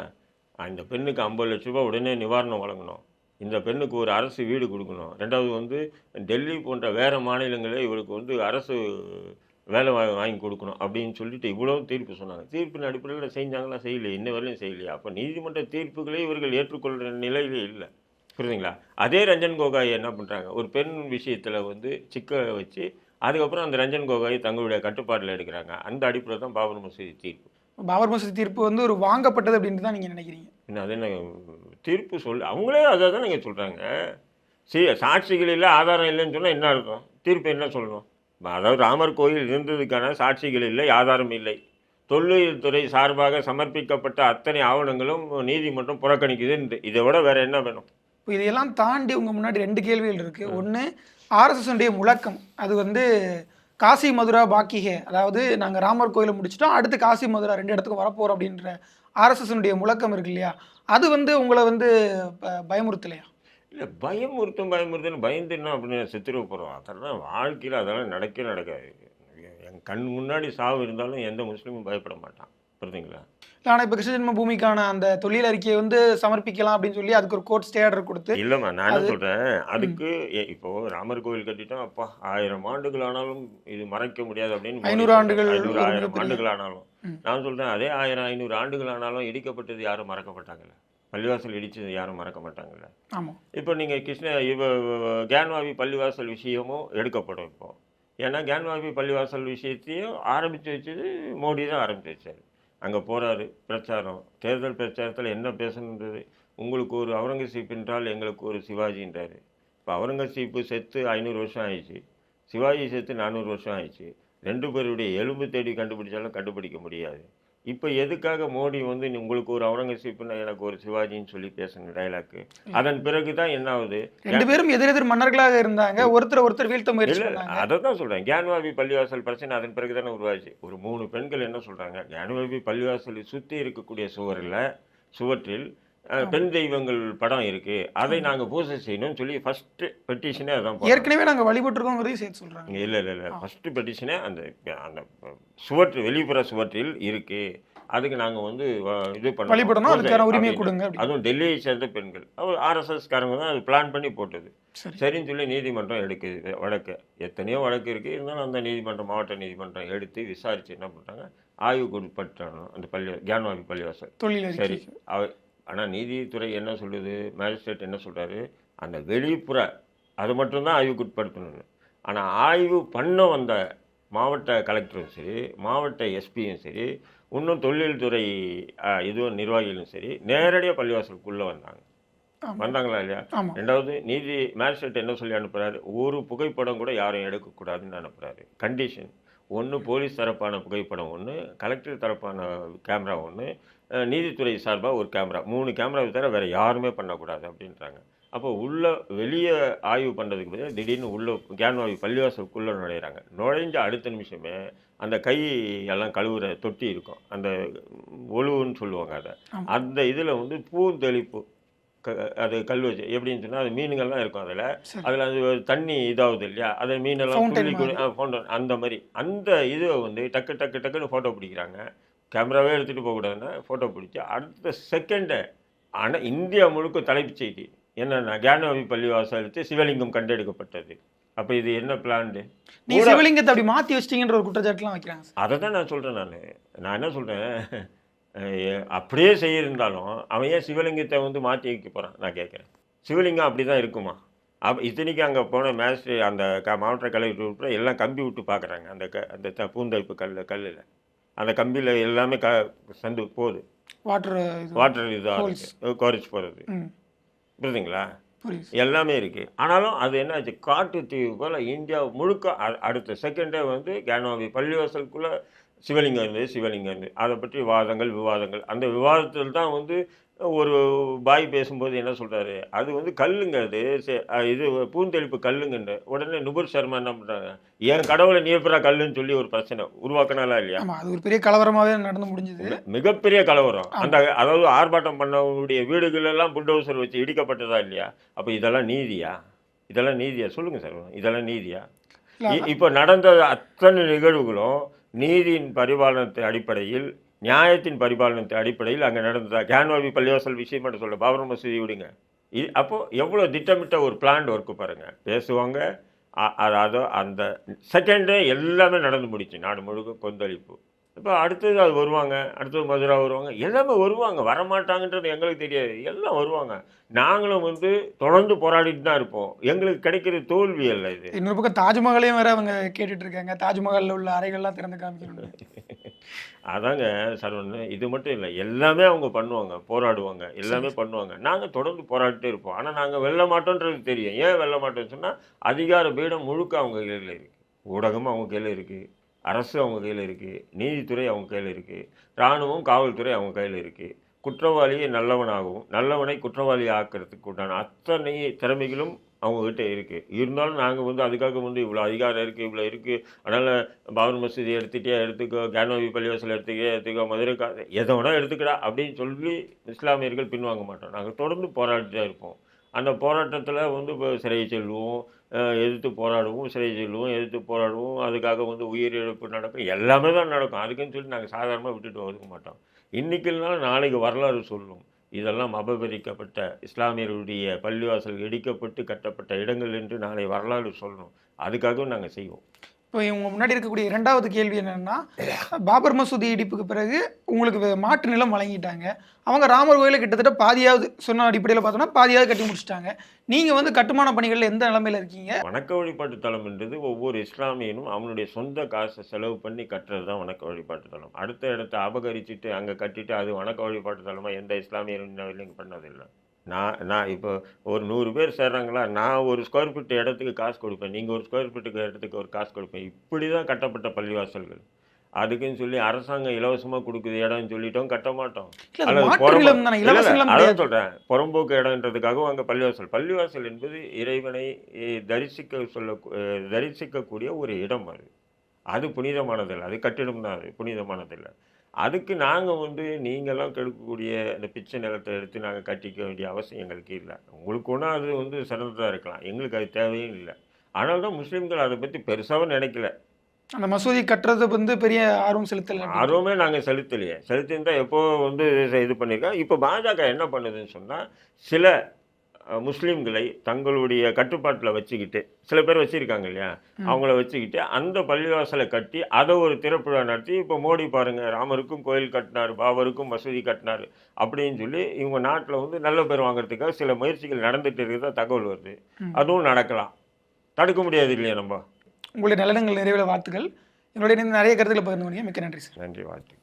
அந்த பெண்ணுக்கு ஐம்பது லட்ச ரூபாய் உடனே நிவாரணம் வழங்கணும். இந்த பெண்ணுக்கு ஒரு அரசு வீடு கொடுக்கணும். ரெண்டாவது வந்து டெல்லி போன்ற வேறு மாநிலங்களில் இவருக்கு வந்து அரசு வேலை வா- வாங்கி கொடுக்கணும் அப்படின்னு சொல்லிட்டு இவ்வளோ தீர்ப்பு சொன்னாங்க. தீர்ப்பின் அடிப்படையில் செஞ்சாங்களா செய்யலையே? இன்ன வரையிலும் செய்யலையா? அப்போ நீதிமன்ற தீர்ப்புகளே இவர்கள் ஏற்றுக்கொள்கிற நிலையிலே இல்லை. புரியுதுங்களா? அதே ரஞ்சன் கோகாய் என்ன பண்ணுறாங்க ஒரு பெண் விஷயத்தில் வந்து சிக்க வச்சு அதுக்கப்புறம் அந்த ரஞ்சன் கோகாய் தங்களுடைய கட்டுப்பாட்டில் எடுக்கிறாங்க. அந்த அடிப்படையில் தான் பாபர் மசூதி தீர்ப்பு. பாபர் மசூதி தீர்ப்பு வந்து ஒரு வாங்கப்பட்டது அப்படின்ட்டு தான் நீங்கள் நினைக்கிறீங்க? இன்னும் அது என்ன தீர்ப்பு சொல் அவங்களே அதை தான் நீங்கள் சொல்கிறாங்க சரி சாட்சிகள் இல்லை ஆதாரம் இல்லைன்னு சொன்னால் என்ன அர்த்தம்? தீர்ப்பு என்ன சொல்லணும்? அதாவது ராமர் கோயில் இருந்ததுக்கான சாட்சிகள் இல்லை ஆதாரம் இல்லை. தொல்லியல் துறை சார்பாக சமர்ப்பிக்கப்பட்ட அத்தனை ஆவணங்களும் நீதிமன்றம் புறக்கணிக்குது இதை விட வேற என்ன வேணும்? இப்போ இதையெல்லாம் தாண்டி உங்கள் முன்னாடி ரெண்டு கேள்விகள் இருக்குது ஒன்று ஆர்எஸ்எஸ் உடைய முழக்கம். அது வந்து காசி மதுரா பாக்கிகே அதாவது நாங்கள் ராமர் கோயிலை முடிச்சிட்டோம் அடுத்து காசி மதுரா ரெண்டு இடத்துக்கு வரப்போகிறோம் அப்படின்ற ஆர்எஸ்எஸ் உடைய முழக்கம் இருக்கு இல்லையா? அது வந்து உங்களை வந்து ப- பயமுறுத்தலையா? இல்லை பயமுறுத்தும் பயமுறுத்துன்னு பயந்துன்னா அப்படின்னு செத்துருவ போகிறோம் அதெல்லாம் வாழ்க்கையில் அதெல்லாம் நடக்கவே நடக்காது. என் கண் முன்னாடி சாவு இருந்தாலும் எந்த முஸ்லீமும் பயப்பட மாட்டான். புரியுதுங்களா ஆனால் இப்போ கிருஷ்ண ஜென்ம பூமிக்கான அந்த தொழில் அறிக்கையை வந்து சமர்ப்பிக்கலாம் அப்படின்னு சொல்லி அதுக்கு ஒரு கோர்ட் ஸ்டே ஆர்டர் கொடுத்து இல்லைம்மா நான் என்ன சொல்கிறேன் அதுக்கு எ- இப்போ ராமர் கோவில் கட்டிட்டோம் அப்பா ஆயிரம் ஆண்டுகள் ஆனாலும் இது மறைக்க முடியாது அப்படின்னு ஐநூறு. ஆண்டுகள் ஐநூறு ஆயிரம் ஆண்டுகள் ஆனாலும். நான் சொல்கிறேன் அதே ஆயிரம் ஐநூறு ஆண்டுகள் ஆனாலும் இடிக்கப்பட்டது யாரும் மறக்கப்பட்டாங்கல்ல பள்ளிவாசல் இடிச்சது யாரும் மறக்க மாட்டாங்கல்ல? ஆமாம் இப்போ நீங்கள் கிருஷ்ண இவ கேன்வாவி பள்ளிவாசல் விஷயமும் எடுக்கப்படும் இப்போ. ஏன்னா கேன்வாவி பள்ளிவாசல் விஷயத்தையும் ஆரம்பித்து வச்சது மோடி தான் ஆரம்பித்து வச்சார். அங்கே போகிறாரு பிரச்சாரம். தேர்தல் பிரச்சாரத்தில் என்ன பேசணுன்றது? உங்களுக்கு ஒரு அவுரங்கசீப் என்றால் எங்களுக்கு ஒரு சிவாஜின்றாரு. இப்போ அவுரங்கசீப்பு செத்து ஐநூறு வருஷம் ஆயிடுச்சு. சிவாஜி செத்து நானூறு வருஷம் ஆயிடுச்சு. ரெண்டு பேருடைய எலும்பு தேடி கண்டுபிடிச்சாலும் கண்டுபிடிக்க முடியாது. இப்போ எதுக்காக மோடி வந்து உங்களுக்கு ஒரு அவுரங்கசீப்புன்னு எனக்கு ஒரு சிவாஜின்னு சொல்லி பேசணும் டைலாக்கு அதன் பிறகு தான் என்ன ஆகுது? ரெண்டு பேரும் எதிரெதிர் மன்னர்களாக இருந்தாங்க ஒருத்தர் ஒருத்தர் வீழ்த்த முயற்சி அதை தான் சொல்றேன். கியான்வாபி பள்ளிவாசல் பிரச்சனை அதன் பிறகு தானே உருவாச்சு. ஒரு மூணு பெண்கள் என்ன சொல்றாங்க? கியான்வாபி பள்ளிவாசலை சுத்தி இருக்கக்கூடிய சுவரில் சுவற்றில் பெண் தெய்வங்கள் படம் இருக்கு. அதை நாங்க பூஜை செய்யணும்னு சொல்லி ஃபர்ஸ்ட் பெட்டிஷனே அதான். ஏற்கனவே நாங்கள் வழிபட்டிருக்கோங்கிறதையும் சேர்த்து சொல்கிறாங்க இல்ல இல்ல இல்ல. ஃபர்ஸ்ட் பெட்டிஷனே அந்த அந்த சுவற்று வெளிப்புற சுவற்றில் இருக்கு. அதுக்கு நாங்க வந்து இது பண்ணணும். வழிபடணும். அதுக்கான உரிமையை. கொடுங்க அதுவும் டெல்லியை சேர்ந்த பெண்கள். அவர் ஆர்எஸ்எஸ் காரங்க தான் அது பிளான் பண்ணி போட்டது. சரி. சரின்னு சொல்லி நீதிமன்றம் எடுக்குது வழக்கு. எத்தனையோ வழக்கு இருக்குது இருந்தாலும் அந்த நீதிமன்றம் மாவட்ட நீதிமன்றம் எடுத்து விசாரித்து என்ன பண்ணுறாங்க ஆய்வுக்கு உட்பட்டானோ அந்த பள்ளி கியான்வாபி பள்ளிவாசல். சரி. அறிக்கை அவ ஆனால் நீதித்துறை என்ன சொல்லுது? மேஜிஸ்ட்ரேட் என்ன சொல்கிறாரு அந்த வெளிப்புற அது மட்டும்தான் ஆய்வுக்கு ஆனால் ஆய்வு பண்ண வந்த மாவட்ட கலெக்டரும் சரி மாவட்ட எஸ்பியும் சரி இன்னும் தொழில்துறை இதுவும் நிர்வாகிகளும் சரி நேரடியாக பள்ளிவாசலுக்குள்ளே வந்தாங்க. வந்தாங்களா இல்லையா? ரெண்டாவது நீதி மேஜிஸ்ட்ரேட் என்ன சொல்லி அனுப்புறாரு? ஒரு புகைப்படம் கூட யாரும் எடுக்கக்கூடாதுன்னு அனுப்புறாரு. கண்டிஷன் ஒன்று போலீஸ் தரப்பான புகைப்படம் ஒன்று கலெக்டர் தரப்பான கேமரா ஒன்று நீதித்துறை சார்பாக ஒரு கேமரா. மூணு கேமராவை தவிர வேறு யாருமே பண்ணக்கூடாது அப்படின்றாங்க. அப்போ உள்ள வெளியே ஆய்வு பண்ணுறதுக்கு பதிலாக திடீர்னு உள்ள கேன்வாவி பள்ளிவாசலுக்குள்ளே நுழையிறாங்க. நுழைஞ்ச அடுத்த நிமிஷமே அந்த கை எல்லாம் கழுவுற தொட்டி இருக்கும். அந்த ஒழுவுன்னு சொல்லுவாங்க அதை. அந்த இதில் வந்து பூந்தெளிப்பு க அது கல் வச்சு எப்படின்னு சொன்னால் அது மீனுங்கள்லாம் இருக்கும் அதில். அதில் அது தண்ணி இதாகுது இல்லையா? அதை மீனெல்லாம் அந்த மாதிரி. அந்த இதை வந்து டக்கு டக்கு டக்குன்னு ஃபோட்டோ பிடிக்கிறாங்க. கேமராவே எடுத்துகிட்டு போகக்கூடாதுன்னா ஃபோட்டோ பிடிச்சி அடுத்த செகண்டை ஆனால் இந்தியா முழுக்க தலைப்புச் செய்தி என்னென்னா கேனவி பள்ளிவாசலுக்கு சிவலிங்கம் கண்டெடுக்கப்பட்டது. அப்போ இது என்ன பிளான்டு நீ சிவலிங்கத்தை அப்படி மாற்றி வச்சிட்டீங்கன்ற ஒரு குற்றச்சாட்டுலாம் வைக்கிறாங்க அதை தான் நான் சொல்கிறேன் நான். நான் என்ன சொல்கிறேன் அப்படியே செய்யிருந்தாலும் அவன் ஏன் சிவலிங்கத்தை வந்து மாற்றி வைக்க போகிறான் நான் கேட்குறேன். சிவலிங்கம் அப்படி தான் இருக்குமா? அப்போ இத்தனைக்கு அங்கே போன மேஸ்ட்ரி அந்த க மாவட்ட கலெக்டர் உட்பட எல்லாம் கம்பி விட்டு பார்க்குறாங்க அந்த க அந்த த பூந்தளிப்பு கல் கல்லில். அந்த கம்பியில் எல்லாமே க சந்து போகுது. வாட்டர் வாட்டர் இதாக குறைச்சி போகிறது புரியுதுங்களா? புரியுது. எல்லாமே இருக்குது ஆனாலும் அது என்னாச்சு காட்டு தீவு போல் இந்தியா முழுக்க அடுத்த செகண்டே வந்து கேனோவி பள்ளிவாசலுக்குள்ளே சிவலிங்கம் இருந்தது சிவலிங்கம் இருந்தது. அதை பற்றி வாதங்கள் விவாதங்கள். அந்த விவாதத்தில் தான் வந்து ஒரு பாய் பேசும்போது என்ன சொல்கிறாரு அது வந்து கல்லுங்க அது. இது பூந்தெளிப்பு கல்லுங்கன்னு. உடனே நுபுர் சர்மா என்ன பண்ணுறாங்க என் கடவுளை நீப்பரா கல்லுன்னு சொல்லி ஒரு பிரச்சனை உருவாக்கினாலா இல்லையா? அது ஒரு பெரிய கலவரமாவே நடந்து முடிஞ்சது. மிகப்பெரிய கலவரம். அந்த அதாவது ஆர்ப்பாட்டம் பண்ணவங்களுடைய வீடுகள் எல்லாம் புல்டோசர் வச்சு இடிக்கப்பட்டதா இல்லையா? அப்போ இதெல்லாம் நீதியா? இதெல்லாம் நீதியா? சொல்லுங்க சார் இதெல்லாம் நீதியா? இப்போ நடந்த அத்தனை நிகழ்வுகளும் நீதியின் பரிபாலனத்தின் அடிப்படையில் நியாயத்தின் பரிபாலனத்தின் அடிப்படையில் அங்கே நடந்ததா? கேன்வாபி பள்ளிவாசல் விஷயம் மட்டும் சொல்ல பாபர் மசூதி விடுங்க. இது அப்போது எவ்வளோ திட்டமிட்ட ஒரு பிளான் ஒர்க்கு பாருங்கள் பேசுவாங்க அதாவது அந்த செகண்டே எல்லாமே நடந்து முடிச்சு நாடு முழுக்க கொந்தளிப்பு. இப்போ அடுத்தது அது வருவாங்க அடுத்தது மதுரா வருவாங்க எல்லாமே வருவாங்க வரமாட்டாங்கன்றது எங்களுக்கு தெரியாது எல்லாம் வருவாங்க. நாங்களும் வந்து தொடர்ந்து போராடிட்டு தான் இருப்போம். எங்களுக்கு கிடைக்கிற தோல்வி அல்ல இது. இன்னொரு பக்கம் தாஜ்மஹாலையும் வேற அவங்க கேட்டுட்டு இருக்காங்க. தாஜ்மஹாலில் உள்ள அறைகள்லாம் திறந்து காமிக்கணும் அதாங்க சரவணன் இது மட்டும் இல்லை. எல்லாமே அவங்க பண்ணுவாங்க போராடுவாங்க எல்லாமே பண்ணுவாங்க. நாங்கள் தொடர்ந்து போராடிட்டே இருப்போம். ஆனால் நாங்கள் வெல்ல மாட்டோன்றது தெரியும். ஏன் வெல்ல மாட்டோம்னு சொன்னால் அதிகார பீடம் முழுக்க அவங்க கையில் இருக்குது ஊடகம் அவங்க கையில் இருக்குது அரசு அவங்க கையில் இருக்குது நீதித்துறை அவங்க கையில் இருக்குது இராணுவம் காவல்துறை அவங்க கையில் இருக்குது குற்றவாளியை நல்லவனாகவும் நல்லவனை குற்றவாளி ஆக்கிறதுக்கு உண்டான அத்தனை திறமைகளும் அவங்கக்கிட்ட இருக்குது இருந்தாலும் நாங்கள் வந்து அதுக்காக வந்து இவ்வளோ அதிகாரம் இருக்குது இவ்வளோ இருக்குது அதனால் பாபர் மசூதி எடுத்துகிட்டே எடுத்துக்கோ கேனோவி பள்ளிவாசல் எடுத்துக்கே எடுத்துக்கோ மதுரை கா எதை வேணால் எடுத்துக்கடா அப்படின்னு சொல்லி இஸ்லாமியர்கள் பின்வாங்க மாட்டோம். நாங்கள் தொடர்ந்து போராடிட்டே இருப்போம். அந்த போராட்டத்தில் வந்து இப்போ சிறையை செல்வோம் எதிர்த்து போராடுவோம் சிறை செல்வோம் எதிர்த்து போராடுவோம். அதுக்காக வந்து உயிரிழப்பு நடக்கும் எல்லாமே தான் நடக்கும். அதுக்குன்னு சொல்லி நாங்கள் சாதாரணமாக விட்டுட்டு ஒதுக்க மாட்டோம். இன்றைக்கி இல்லைனாலும் நாளைக்கு வரலாறு சொல்லும். இதெல்லாம் அபகரிக்கப்பட்ட இஸ்லாமியர்களுடைய பள்ளிவாசல் இடிக்கப்பட்டு கட்டப்பட்ட இடங்கள் என்று நாளை வரலாறு சொல்லணும் அதுக்காகவும் நாங்கள் செய்வோம். இப்போ இவங்க முன்னாடி இருக்கக்கூடிய இரண்டாவது கேள்வி என்னன்னா பாபர் மசூதி இடிப்புக்கு பிறகு உங்களுக்கு வே- மாற்று நிலம் வழங்கிட்டாங்க. அவங்க ராமர் கோயிலை கிட்டத்தட்ட பாதியாவது சொன்ன அடிப்படையில் பார்த்தோம்னா பாதியாவது கட்டி முடிச்சிட்டாங்க. நீங்கள் வந்து கட்டுமான பணிகளில் எந்த நிலமையில இருக்கீங்க? வணக்க வழிபாட்டு தலம் என்றது ஒவ்வொரு இஸ்லாமியனும் அவனுடைய சொந்த காசை செலவு பண்ணி கட்டுறது தான் வணக்க வழிபாட்டு தலம். அடுத்த இடத்த அபகரிச்சுட்டு அங்கே கட்டிட்டு அது வணக்க வழிபாட்டு தலமாக எந்த இஸ்லாமியரும் பண்ணதில்லை. நான் நான் இப்போ ஒரு நூறு பேர் சேர்றாங்களா? நான் ஒரு ஸ்கொயர் ஃபீட் இடத்துக்கு காசு கொடுப்பேன். நீங்கள் ஒரு ஸ்கொயர் ஃபீட்டுக்கு இடத்துக்கு ஒரு காசு கொடுப்பேன். இப்படி தான் கட்டப்பட்ட பள்ளிவாசல்கள். அதுக்குன்னு சொல்லி அரசாங்கம் இலவசமாக கொடுக்குது இடம்னு சொல்லிட்டோம் கட்ட மாட்டோம். அதான் சொல்றேன். புறம்போக்கு இடம்ன்றதுக்காகவும் அங்கே பள்ளிவாசல். பள்ளிவாசல் என்பது இறைவனை தரிசிக்க சொல்ல தரிசிக்கக்கூடிய ஒரு இடம் அது. அது புனிதமானதில்லை. அது கட்டிடம் தான் அது. புனிதமானதில்லை. அதுக்கு நாங்கள் வந்து நீங்களாம் கெடுக்கக்கூடிய இந்த பிச்சை நிலத்தை எடுத்து நாங்கள் கட்டிக்க வேண்டிய அவசியம் எங்களுக்கு இல்லை. உங்களுக்கு ஒன்றா அது வந்து சிறந்ததாக இருக்கலாம். எங்களுக்கு அது தேவையும் இல்லை. ஆனால் தான் முஸ்லீம்கள் அதை பற்றி பெருசாகவும் நினைக்கல. அந்த மசூதி கட்டுறது வந்து பெரிய ஆர்வம் செலுத்தல. ஆர்வமே நாங்கள் செலுத்தலையே. செலுத்திருந்தா எப்போ வந்து இது- பண்ணியிருக்கோம் இப்போ பாஜக என்ன பண்ணுதுன்னு சொன்னால் சில முஸ்லீம்களை தங்களுடைய கட்டுப்பாட்டில் வச்சுக்கிட்டு சில பேர் வச்சுருக்காங்க இல்லையா. அவங்கள வச்சுக்கிட்டு அந்த பள்ளிவாசலை கட்டி அதை ஒரு திறப்புழா நடத்தி இப்போ மோடி பாருங்க ராமருக்கும் கோயில் கட்டினார் பாபருக்கும் மசூதி கட்டினார் அப்படின்னு சொல்லி இவங்க நாட்டில் வந்து நல்ல பேர் வாங்குறதுக்காக சில முயற்சிகள் நடந்துட்டு இருக்கிறதா தகவல் வருது. அதுவும் நடக்கலாம். தடுக்க முடியாது இல்லையா நம்ம? உங்களுடைய நலனங்கள் நிறைவேற வாழ்த்துக்கள். என்னுடைய நிறைய கருத்துக்களை பகிர்ந்து மிக்க நன்றி சார். நன்றி வாழ்த்து